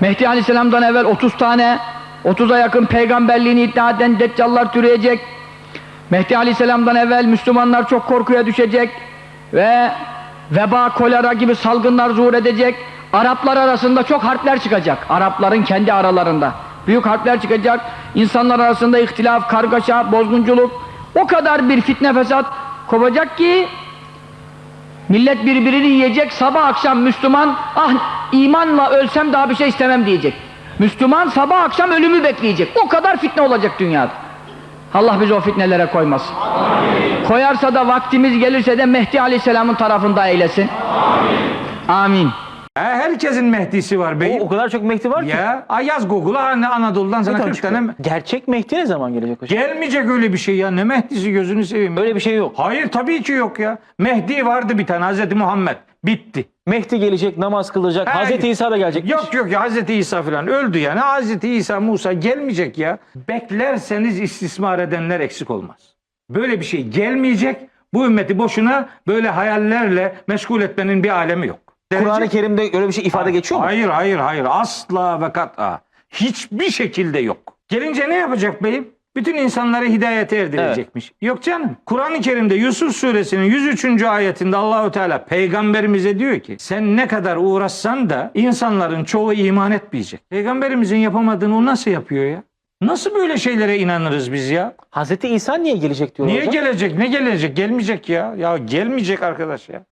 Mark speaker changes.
Speaker 1: Mehdi Aleyhisselam'dan evvel 30 tane 30'a yakın peygamberliğini iddia eden deccallar türeyecek. Mehdi Aleyhisselam'dan evvel Müslümanlar çok korkuya düşecek ve veba, kolera gibi salgınlar zuhur edecek. Araplar arasında çok harpler çıkacak. Arapların kendi aralarında. Büyük harpler çıkacak. İnsanlar arasında ihtilaf, kargaşa, bozgunculuk. O kadar bir fitne fesat kopacak ki millet birbirini yiyecek. Sabah akşam Müslüman ah imanla ölsem daha bir şey istemem diyecek. Müslüman sabah akşam ölümü bekleyecek. O kadar fitne olacak dünyada. Allah bizi o fitnelere koymasın. Koyarsa da vaktimiz gelirse de Mehdi Aleyhisselam'ın tarafında eylesin. Amin.
Speaker 2: Ha, herkesin Mehdi'si var beyim.
Speaker 3: O, o kadar çok Mehdi var ki.
Speaker 2: Ya ay yaz Google'a hani Anadolu'dan sana
Speaker 3: Ne
Speaker 2: 40
Speaker 3: çıkıyor?
Speaker 2: tane
Speaker 3: Gerçek Mehdi ne zaman gelecek hocam?
Speaker 2: Gelmeyecek öyle bir şey ya. Ne Mehdi'si gözünü seveyim.
Speaker 3: Öyle bir şey yok.
Speaker 2: Hayır tabii ki yok ya. Mehdi vardı bir tane Hazreti Muhammed. Bitti.
Speaker 3: Mehdi gelecek, namaz kılacak.
Speaker 2: Ha,
Speaker 3: Hazreti İsa da gelecek.
Speaker 2: Yok yok ya Hazreti İsa falan öldü yani. Hazreti İsa Musa gelmeyecek ya. Beklerseniz istismar edenler eksik olmaz. Böyle bir şey gelmeyecek. Bu ümmeti boşuna böyle hayallerle meşgul etmenin bir alemi yok.
Speaker 3: Kur'an-ı Kerim'de öyle bir şey ifade geçiyor mu?
Speaker 2: Hayır hayır hayır asla ve kat'a. Hiçbir şekilde yok. Gelince ne yapacak beyim? Bütün insanları hidayete erdirecekmiş. Yok canım. Kur'an-ı Kerim'de Yusuf suresinin 103. ayetinde Allahu Teala peygamberimize diyor ki sen ne kadar uğraşsan da insanların çoğu iman etmeyecek. Peygamberimizin yapamadığını o nasıl yapıyor ya? Nasıl böyle şeylere inanırız biz ya?
Speaker 3: Hazreti İsa niye gelecek diyor
Speaker 2: Niye
Speaker 3: hocam?
Speaker 2: gelecek? Ne gelecek? Gelmeyecek ya. Ya gelmeyecek arkadaş ya.